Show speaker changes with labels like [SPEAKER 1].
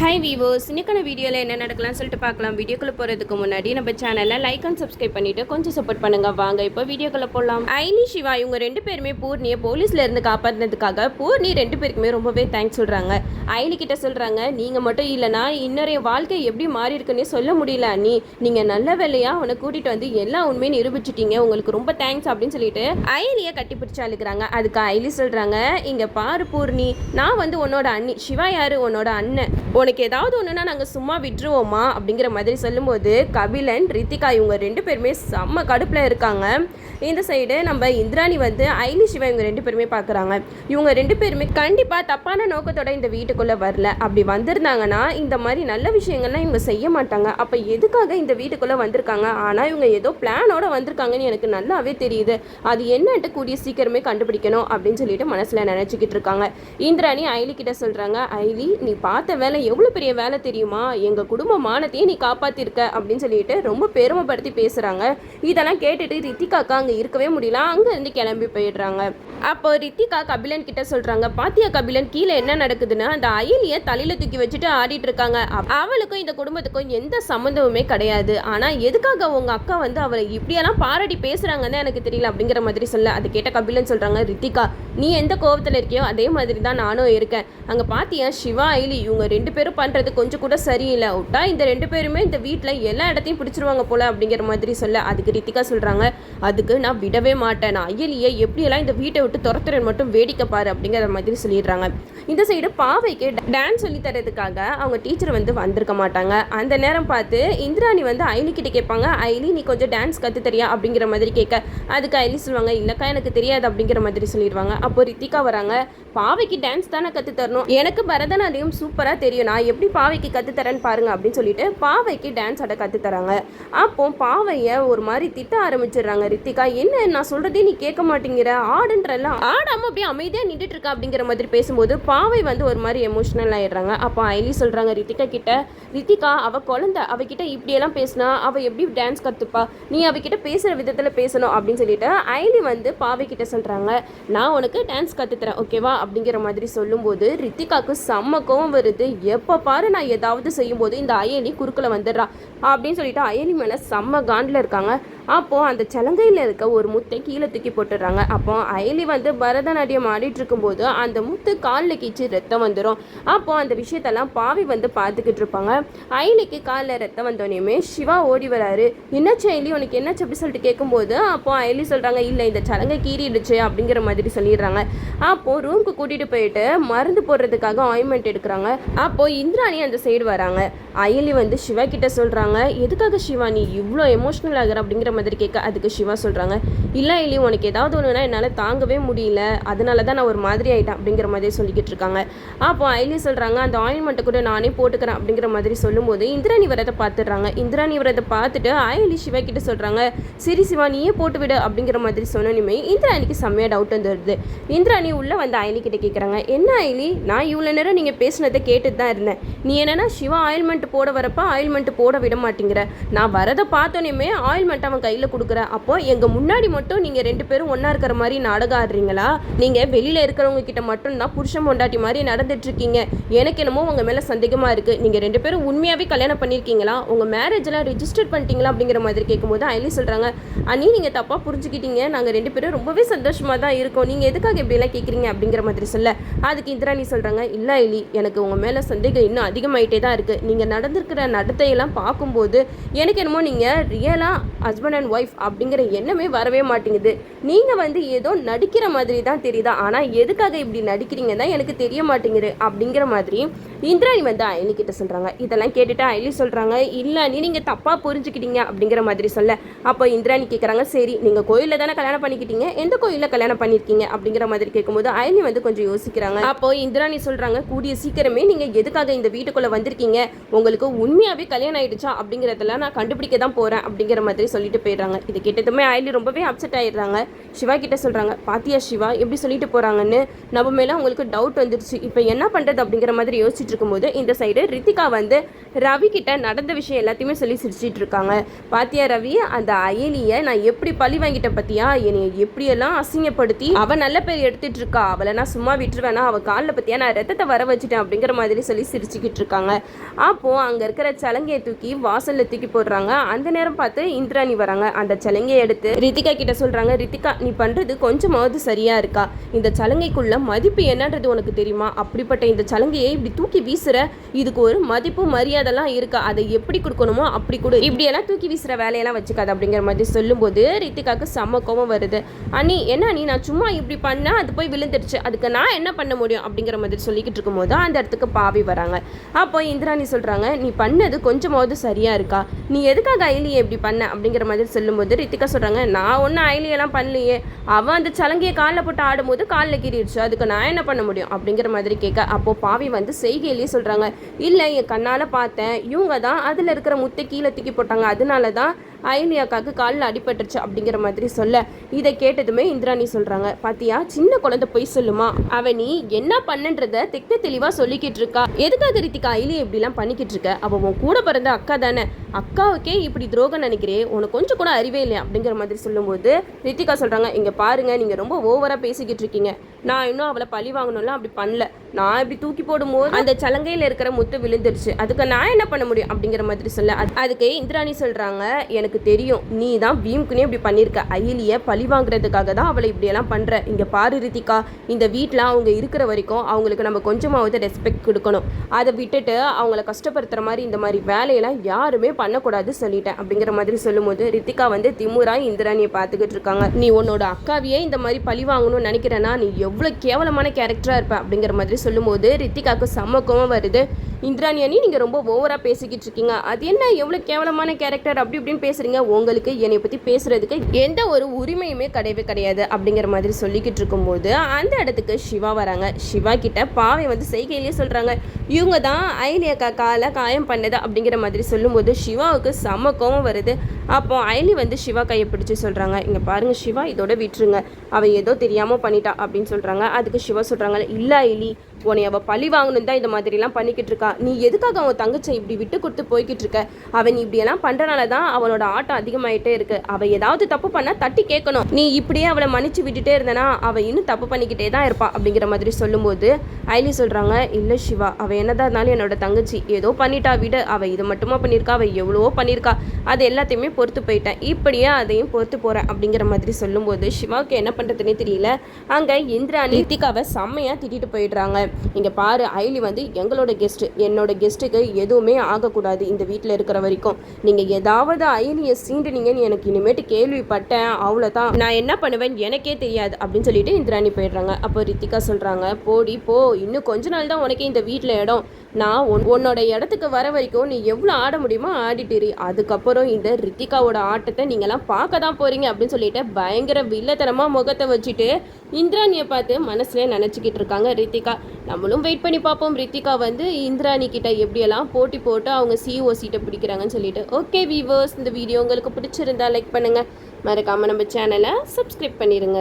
[SPEAKER 1] Hi வீவோஸ் இன்னைக்கான வீடியோவில் என்ன நடக்கலாம்னு சொல்லிட்டு பார்க்கலாம். வீடியோக்குள்ளே போகிறதுக்கு முன்னாடி நம்ம சேனலில் லைக் அண்ட் சப்ஸ்கிரைப் பண்ணிட்டு கொஞ்சம் சப்போர்ட் பண்ணுங்க. வாங்க இப்போ வீடியோக்குள்ளே போகலாம் ஐனி சிவா இவங்க ரெண்டு பேருமே பூர்ணியை போலீஸ்ல இருந்து காப்பாற்றினதுக்காக பூர்ணி ரெண்டு பேருக்குமே ரொம்பவே தேங்க்ஸ் சொல்கிறாங்க ஐனி கிட்ட சொல்கிறாங்க நீங்கள் மட்டும் இல்லைனா இன்னொரு வாழ்க்கை எப்படி மாறி இருக்குன்னே சொல்ல முடியல அண்ணி. நீங்கள் நல்ல வேலையாக அவனை கூட்டிகிட்டு வந்து எல்லா உண்மையும் நிரூபிச்சிட்டீங்க. உங்களுக்கு ரொம்ப தேங்க்ஸ் அப்படின்னு சொல்லிட்டு ஐனியை கட்டி பிடிச்சி அதுக்கு ஐலி சொல்கிறாங்க இங்கே பாரு பூர்ணி நான் வந்து உன்னோட அண்ணி. சிவா யாரு? உன்னோட அண்ணன். உனக்கு ஏதாவது ஒன்றுனா நாங்கள் சும்மா விட்டுருவோமா அப்படிங்கிற மாதிரி சொல்லும்போது கபிலன் ரித்திகா இவங்க ரெண்டு பேருமே செம்ம கடுப்பில் இருக்காங்க. இந்த சைடு நம்ம இந்திராணி வந்து ஐலி சிவா இவங்க ரெண்டு பேருமே பார்க்குறாங்க இவங்க ரெண்டு பேருமே கண்டிப்பாக தப்பான நோக்கத்தோட இந்த வீட்டுக்குள்ளே வரல. அப்படி வந்திருந்தாங்கன்னா இந்த மாதிரி நல்ல விஷயங்கள்லாம் இவங்க செய்ய மாட்டாங்க. அப்போ எதுக்காக இந்த வீட்டுக்குள்ளே வந்திருக்காங்க? ஆனால் இவங்க ஏதோ பிளானோட வந்திருக்காங்கன்னு எனக்கு நல்லாவே தெரியுது. அது என்னன்ட்டு கூடிய சீக்கிரமே கண்டுபிடிக்கணும் அப்படின்னு சொல்லிட்டு மனசில் நினச்சிக்கிட்டு இருக்காங்க. இந்திராணி ஐலி கிட்ட சொல்கிறாங்க ஐலி நீ பார்த்த வேலை எவ்வளோ பெரிய வேலை தெரியுமா? எங்கள் குடும்ப மானத்தையே நீ காப்பாற்றிருக்க அப்படின்னு சொல்லிட்டு ரொம்ப பெருமைப்படுத்தி பேசுகிறாங்க இதெல்லாம் கேட்டுட்டு ரித்திகாக்கா அங்கே இருக்கவே முடியல. அங்கேருந்து கிளம்பி போயிடுறாங்க. அப்போ ரித்திகா கபிலன் கிட்ட சொல்கிறாங்க பாத்தியா கபிலன் கீழே என்ன நடக்குதுன்னு அந்த அயலியை தலையில் தூக்கி வச்சுட்டு ஆடிட்டு இருக்காங்க. அவளுக்கும் இந்த குடும்பத்துக்கும் எந்த சம்மந்தமுமே கிடையாது. ஆனால் எதுக்காக உங்கள் அக்கா வந்து அவளை இப்படியெல்லாம் பாராட்டி பேசுகிறாங்கன்னு எனக்கு தெரியல அப்படிங்கிற மாதிரி சொல்ல அதை கேட்ட கபிலன் சொல்கிறாங்க ரித்திகா நீ எந்த கோபத்தில் இருக்கியோ அதே மாதிரி தான் நானும் இருக்கேன். அங்கே பாத்தியா சிவா அயலி இவங்க ரெண்டு பேரும் பண்ணுறது கொஞ்சம் கூட சரியில்லை. விட்டா இந்த ரெண்டு பேருமே இந்த வீட்டில் எல்லா இடத்தையும் பிடிச்சிருவாங்க போல அப்படிங்கிற மாதிரி சொல்ல அதுக்கு ரித்திகா சொல்கிறாங்க அதுக்கு நான் விடவே மாட்டேன். நான் அயலியை எப்படியெல்லாம் இந்த வீட்டை விட்டு துரத்துறேன் மட்டும் வேடிக்கை பாரு அப்படிங்கிற மாதிரி சொல்லிடுறாங்க. இந்த சைடு பாவைக்கு டான்ஸ் சொல்லி தரதுக்காக அவங்க டீச்சர் வந்து வந்திருக்க மாட்டாங்க. அந்த நேரம் பார்த்து இந்திராணி வந்து ஐலி கிட்ட கேட்பாங்க ஐலி நீ கொஞ்சம் டான்ஸ் கற்று தெரியா? அப்படிங்கிற மாதிரி கேட்க. அதுக்கு ஐலி சொல்லுவாங்க இல்லைக்கா எனக்கு தெரியாது அப்படிங்கிற மாதிரி சொல்லிடுவாங்க. அப்போ ரித்திகா வராங்க பாவைக்கு டான்ஸ் தானே கற்று தரணும்? எனக்கு பரதநாட்டியம் சூப்பராக தெரியும். நான் எப்படி பாவைக்கு கற்றுத்தரேன்னு பாருங்கள் பாருங்க அப்படின்னு சொல்லிட்டு பாவைக்கு டான்ஸ் ஆட கற்றுத்தராங்க அப்போ பாவையை ஒரு மாதிரி திட்ட ஆரம்பிச்சிடுறாங்க ரித்திகா. என்ன நான் சொல்கிறதே நீ கேட்க மாட்டேங்கிற? ஆடுன்றல ஆடாம அப்படியே அமைதியாக நின்றுட்டு இருக்கா அப்படிங்கிற மாதிரி பேசும்போது பாவை வந்து ஒரு மாதிரி எமோஷனல் ஆயிடுறாங்க. அப்போ ஐலி சொல்கிறாங்க ரித்திகா கிட்ட ரித்திகா அவள் குழந்த அவகிட்ட இப்படியெல்லாம் பேசினா அவள் எப்படி டான்ஸ் கற்றுப்பா நீ அவகிட்ட பேசுகிற விதத்தில் பேசணும் அப்படின்னு சொல்லிட்டு ஐலி வந்து பாவை கிட்ட சொல்கிறாங்க நான் உனக்கு டான்ஸ் கற்றுத்தரேன் ஓகேவா அப்படிங்கிற மாதிரி சொல்லும்போது ரித்திகாவுக்கு செம்ம கோவம் வருது. எப்போ பாரு நான் ஏதாவது செய்யும்போது இந்த அயலி குறுக்கில் வந்துடுறான் அப்படின்னு சொல்லிட்டு அயலி மேலே செம்ம காண்டில் இருக்காங்க. அப்போது அந்த சலங்கையில் இருக்க ஒரு முத்தை கீழே தூக்கி போட்டுடுறாங்க. அப்போ அயலி வந்து பரதநாட்டியம் ஆடிட்டு இருக்கும்போது அந்த முத்து காலில் கீச்சு ரத்தம் வந்துடும் அப்போது அந்த விஷயத்தெல்லாம் பாவி வந்து பார்த்துக்கிட்டு இருப்பாங்க. அயலிக்கு காலில் ரத்தம் வந்தோடனேயுமே சிவா ஓடி வராரு. என்னாச்சு அயலி? உனக்கு என்னாச்சு? அப்படி சொல்லிட்டு கேட்கும்போது அப்போ அயலி சொல்கிறாங்க இல்லை இந்த சலங்கை கீறிடுச்சு அப்படிங்கிற மாதிரி சொல்லிடுறாங்க. அப்போது ரூம்க்கு கூட்டிகிட்டு போயிட்டு மருந்து போடுறதுக்காக ஆயின்மெண்ட் எடுக்கிறாங்க. அப்போது இந்திராணி அந்த சைடு வராங்க. அயலி வந்து சிவா கிட்ட சொல்கிறாங்க எதுக்காக சிவா? நீ இவ்வளோ எமோஷனல் ஆகிற அப்படிங்கிற மாதிரி கேட்க அதுக்கு சிவா சொல்கிறாங்க இல்லை அயலி உனக்கு ஏதாவது ஒன்றுனா என்னால் தாங்கவே முடியல. அதனால தான் நான் ஒரு மாதிரி ஆயிட்டேன் அப்படிங்கிற மாதிரி சொல்லிக்கிட்டு இருக்காங்க. அப்போ அயலி சொல்கிறாங்க அந்த ஆயின்மெண்ட்டை கூட நானே போட்டுக்கிறேன் அப்படிங்கிற மாதிரி சொல்லும்போது இந்திராணி விரதை பார்த்துடுறாங்க இந்திராணி வரதை பார்த்துட்டு ஐலி சிவா கிட்ட சொல்கிறாங்க சரி சிவா நீயே போட்டு விடு அப்படிங்கிற மாதிரி சொன்னோன்னுமே இந்திராணிக்கு செம்மையாக டவுட் வந்துடுது இந்திராணி உள்ளே வந்து ஐலி கிட்ட கேட்குறாங்க என்ன ஐலி நான் இவ்வளோ நேரம் நீங்கள் பேசுனதை கேட்டுட்டு தான் இருந்தேன். நீ என்னென்னா சிவா ஆயில்மெண்ட் போட வரப்போ ஆயில்மெண்ட் போட விட மாட்டேங்கிற. நான் வரதை பார்த்தோன்னே ஆயில்மெண்ட் அவன் கையில் கொடுக்குற அப்போ எங்கள் முன்னாடி மட்டும் நீங்கள் ரெண்டு பேரும் ஒன்றா இருக்கிற மாதிரி நாடகம் ஆடுறீங்களா? நீங்கள் வெளியில் இருக்கிறவங்க கிட்ட மட்டும்தான் புருஷன் பொண்டாட்டி மாதிரி நடந்துட்டுருக்கீங்க எனக்கு என்னமோ உங்கள் மேலே சந்தேகமாக இருக்குது நீங்கள் ரெண்டு பேரும் உண்மையாகவே கல்யாணம் பண்ணியிருக்கீங்களா? உங்கள் மேரேஜெலாம் ரிஜிஸ்டர் பண்ணிட்டீங்களா? அப்படிங்கிற மாதிரி கேட்கும்போது அயலி சொல்கிறாங்க அண்ணி நீங்கள் தப்பாக புரிஞ்சுக்கிட்டீங்க. நாங்கள் ரெண்டு பேரும் ரொம்பவே சந்தோஷமாக தான் இருக்கோம். நீங்கள் எதுக்காக இப்படிலாம் கேட்குறீங்க அப்படிங்கிற மாதிரி சொல்ல அதுக்கு இந்திராணி சொல்கிறாங்க இல்லை ஐலி எனக்கு உங்கள் மேலே சந்தேகம் இன்னும் அதிகமாயிட்டே தான் இருக்குது நீங்கள் நடந்திருக்கிற நடத்தையெல்லாம் பார்க்கும்போது எனக்கு என்னமோ நீங்கள் ரியலாக ஹஸ்பண்ட் அண்ட் ஒய்ஃப் அப்படிங்கிற எண்ணமே வரவே மாட்டேங்குது. நீங்கள் வந்து ஏதோ நடிக்கிற மாதிரி தான் தெரியுதா? ஆனால் எதுக்காக இப்படி நடிக்கிறீங்க தான் எனக்கு தெரிய மாட்டேங்குது அப்படிங்கிற மாதிரி இந்திராணி வந்து அயலி கிட்ட சொல்கிறாங்க இதெல்லாம் கேட்டுட்டு அயலி சொல்கிறாங்க இல்லை நீ நீங்கள் தப்பாக புரிஞ்சுக்கிட்டீங்க அப்படிங்கிற மாதிரி சொல்ல. அப்போ இந்திராணி கேட்குறாங்க சரி நீங்கள் கோயிலில் தானே கல்யாணம் பண்ணிக்கிட்டீங்க? எந்த கோயிலில் கல்யாணம் பண்ணியிருக்கீங்க அப்படிங்கிற மாதிரி கேட்கும்போது அயலி வந்து கொஞ்சம் யோசிக்கிறாங்க. அப்போ இந்திராணி சொல்கிறாங்க கூடிய சீக்கிரமே நீங்கள் எதுக்காக இந்த வீட்டுக்குள்ளே வந்திருக்கீங்க? உங்களுக்கு உண்மையாகவே கல்யாணம் ஆயிடுச்சா? அப்படிங்கிறதெல்லாம் நான் கண்டுபிடிக்க தான் போகிறேன் அப்படிங்கிற மாதிரி சொல்லிட்டு போயிடுறாங்க. இது கேட்டதுமே அயலி ரொம்பவே அப்செட் ஆயிடுறாங்க. சிவா கிட்ட சொல்கிறாங்க பாத்தியா சிவா எப்படி சொல்லிட்டு போகிறாங்கன்னு நம்ம மேலே அவங்களுக்கு டவுட் வந்துருச்சு. இப்போ என்ன பண்ணுறது அப்படிங்கிற மாதிரி யோசிச்சுட்டு இருக்கும்போது இந்த சைடு ரித்திகா வந்து ரவி கிட்ட நடந்த விஷயம் எல்லாத்தையுமே சொல்லி சிரிச்சிட்டு இருக்காங்க. பாத்தியா ரவி அந்த அயலியை நான் எப்படி பழி வாங்கிட்டேன் பத்தியா? என்னை எப்படியெல்லாம் அசிங்கப்படுத்தி அவள் நல்ல பேர் எடுத்துட்டு இருக்கா? அவளை நான் சும்மா விட்டுருவேனா? அவள் காலில் பார்த்தியா நான் ரத்தத்தை வர வச்சுட்டேன் அப்படிங்கிற மாதிரி சொல்லி சிரிச்சுக்கிட்டு இருக்காங்க. அப்போது அங்கே இருக்கிற சலங்கையை தூக்கி வாசலில் தூக்கி போடுறாங்க. அந்த நேரம் பார்த்து இந்திராணி வராங்க அந்த சலங்கையை எடுத்து ரித்திகா கிட்ட சொல்றாங்க. ரித்திகா நீ பண்றது கொஞ்சமாவது சரியா இருக்கா? இந்த சலங்கைக்குள்ள மதிப்பு என்னன்றது உனக்கு தெரியுமா? அப்படிப்பட்ட இந்த சலங்கையை இப்படி தூக்கி வீசுற? இதுக்கு ஒரு மதிப்பு மரியாதைலாம் இருக்கா? அதை எப்படி கொடுக்கணுமோ அப்படி கொடு. இப்படியெல்லாம் தூக்கி வீசுற வேலையெல்லாம் வச்சுக்காது. அப்படிங்கிற மாதிரி சொல்லும்போது ரித்திகாக்கு செம்ம கோவம் வருது. அண்ணி என்ன நீ நான் சும்மா இப்படி பண்ணா அது போய் விழுந்துடுச்சு அதுக்கு நான் என்ன பண்ண முடியும்? அப்படிங்கிற மாதிரி சொல்லிக்கிட்டு இருக்கும்போது அந்த இடத்துக்கு பாவி வராங்க. அப்போ இந்திராணி சொல்றாங்க நீ பண்ணது கொஞ்சமாவது சரியா இருக்கா? நீ எதுக்காக ஐலியை இப்படி பண்ண? அப்படிங்கிற மாதிரி சொல்லும்போது ரித்திகா சொல்கிறாங்க நான் ஒன்றும் ஐலியெல்லாம் பண்ணலையே. அவன் அந்த சலங்கையை காலில் போட்டு ஆடும்போது காலில் கீறிடுச்சு. அதுக்கு நான் என்ன பண்ண முடியும்? அப்படிங்கிற மாதிரி கேட்க அப்போ பாவி வந்து செய்கையிலேயே சொல்கிறாங்க இல்லை என் கண்ணால் பார்த்தேன். இவங்க தான் அதில் இருக்கிற முத்தை கீழே தூக்கி போட்டாங்க. அதனால தான் அயனி அக்காவுக்கு காலில் அடிபட்டுருச்சு அப்படிங்கிற மாதிரி சொல்ல. இதை கேட்டதுமே இந்திராணி சொல்கிறாங்க பாத்தியா சின்ன குழந்தை போய் சொல்லுமா? அவ நீ என்ன பண்ணுன்றத தெக்க தெளிவாக சொல்லிக்கிட்டு இருக்கா. எதுக்காக ரித்திகா அயிலி இப்படிலாம் பண்ணிக்கிட்டு இருக்க? அவள் உன் கூட பிறந்த அக்கா தானே. அக்காவுக்கே இப்படி துரோகம் நினைக்கிறே. உனக்கு கொஞ்சம் கூட அறிவே இல்லையா? அப்படிங்கிற மாதிரி சொல்லும்போது ரித்திகா சொல்கிறாங்க இங்கே பாருங்க நீங்கள் ரொம்ப ஓவராக பேசிக்கிட்டு இருக்கீங்க. நான் இன்னும் அவளை பழி வாங்கணும்லாம் அப்படி பண்ணல. நான் இப்படி தூக்கி போடும்போது அந்த சலங்கையில் இருக்கிற முத்து விழுந்துருச்சு. அதுக்கு நான் என்ன பண்ண முடியும் அப்படிங்கிற மாதிரி சொல்ல. அதுக்கு இந்திராணி சொல்றாங்க எனக்கு தெரியும் நீ தான் பீம்குனே இப்படி பண்ணியிருக்க அயிலிய பழி வாங்குறதுக்காக தான் அவளை இப்படியெல்லாம் பண்ற. இங்க பாரு ரித்திகா இந்த வீட்டில் அவங்க இருக்கிற வரைக்கும் அவங்களுக்கு நம்ம கொஞ்சமாவது ரெஸ்பெக்ட் கொடுக்கணும். அதை விட்டுட்டு அவங்கள கஷ்டப்படுத்துற மாதிரி இந்த மாதிரி வேலையெல்லாம் யாருமே பண்ணக்கூடாது சொல்லிட்டேன் அப்படிங்கிற மாதிரி சொல்லும்போது ரித்திகா வந்து திமுரா இந்திராணியை பார்த்துக்கிட்டு இருக்காங்க. நீ உன்னோட அக்காவையே இந்த மாதிரி பழி வாங்கணும்னு நினைக்கிறேன்னா நீ எவ்வளோ கேவலமான கேரக்டரா இருப்ப அப்படிங்கிற மாதிரி சொல்லும்போது ரித்திகாவுக்கு செம்ம கோவம் வருது. இந்திராணி அணி நீங்கள் ரொம்ப ஓவராக பேசிக்கிட்டு இருக்கீங்க. அது என்ன? எவ்வளோ கேவலமான கேரக்டர் அப்படி இப்படின்னு பேசுறீங்க. உங்களுக்கு என்னை பற்றி பேசுறதுக்கு எந்த ஒரு உரிமையுமே கிடையவே கிடையாது அப்படிங்கிற மாதிரி சொல்லிக்கிட்டு இருக்கும்போது அந்த இடத்துக்கு சிவா வராங்க. சிவா கிட்ட பாவை வந்து செய்கையிலேயே சொல்கிறாங்க இவங்க தான் ஐலியக்கா காலை காயம் பண்ணது அப்படிங்கிற மாதிரி சொல்லும்போது சிவாவுக்கு செம்ம கோவம் வருது. அப்போ ஐலி வந்து சிவா கையை பிடிச்சி சொல்கிறாங்க இங்கே பாருங்கள் சிவா இதோட விட்டுருங்க. அவள் ஏதோ தெரியாமல் பண்ணிட்டா அப்படின்னு சொல்கிறாங்க அதுக்கு சிவா சொல்கிறாங்க இல்லை ஐலி உன்னை அவள் பழி வாங்கணும் தான் இந்த மாதிரிலாம் பண்ணிக்கிட்டு இருக்கா. நீ எதுக்காக அவன் தங்கச்சை இப்படி விட்டு கொடுத்து போய்கிட்டு இருக்க? அவன் இப்படியெல்லாம் பண்ணுறனால தான் அவனோட ஆட்டம் அதிகமாயிட்டே இருக்கு. அவள் ஏதாவது தப்பு பண்ணால் தட்டி கேட்கணும். நீ இப்படியே அவளை மன்னிச்சு விட்டுட்டே இருந்தனா அவள் இன்னும் தப்பு பண்ணிக்கிட்டே தான் இருப்பா அப்படிங்கிற மாதிரி சொல்லும்போது ஐலி சொல்கிறாங்க இல்லை சிவா அவள் என்னதான் இருந்தாலும் என்னோட தங்கச்சி ஏதோ பண்ணிட்டா விட. அவள் இது மட்டுமா பண்ணியிருக்கா அவள் எவ்வளவோ பண்ணியிருக்கா அது எல்லாத்தையுமே பொறுத்து போயிட்டேன். இப்படியே அதையும் பொறுத்து போகிறேன் அப்படிங்கிற மாதிரி சொல்லும்போது சிவாவுக்கு என்ன பண்ணுறதுனே தெரியல. அங்கே இந்திராணி ரித்திகாவை செம்மையாக திட்டிட்டு போயிடுறாங்க. இங்கே பாரு ஐலி வந்து எங்களோட கெஸ்ட்டு என்னோட கெஸ்ட்டுக்கு எதுவுமே ஆகக்கூடாது இந்த வீட்டில் இருக்கிற வரைக்கும். நீங்கள் ஏதாவது ஐலியை சீண்டுனீங்கன்னு எனக்கு இனிமேட்டு கேள்விப்பட்டேன் அவ்வளோதான் நான் என்ன பண்ணுவேன் எனக்கே தெரியாது அப்படின்னு சொல்லிட்டு இந்திராணி போயிடுறாங்க. அப்போ ரித்திகா சொல்கிறாங்க போடி போ. இன்னும் கொஞ்ச நாள் தான் உனக்கே இந்த வீட்டில் இடம். நான் உன் உன்னோட இடத்துக்கு வர வரைக்கும் நீ எவ்வளோ ஆட முடியுமோ ஆடிட்டிரு அதுக்கப்புறம் இந்த ரித்திகாவோட ஆட்டத்தை நீங்களாம் பார்க்க தான் போகிறீங்க அப்படின்னு சொல்லிட்டு பயங்கர வில்லத்தனமாக முகத்தை வச்சுட்டு இந்திராணியை பார்த்து மனசுல நினச்சிக்கிட்டு இருக்காங்க ரித்திகா. நம்மளும் வெயிட் பண்ணி பார்ப்போம். ரித்திகா வந்து இந்திராணி கிட்ட எப்படியெல்லாம் போட்டி போட்டு அவங்க சிஓ சீட்டை பிடிக்கிறாங்கன்னு சொல்லிட்டு. ஓகே வீவர்ஸ் இந்த வீடியோ உங்களுக்கு பிடிச்சிருந்தா லைக் பண்ணுங்கள் மறக்காமல் நம்ம சேனலை சப்ஸ்கிரைப் பண்ணிடுங்க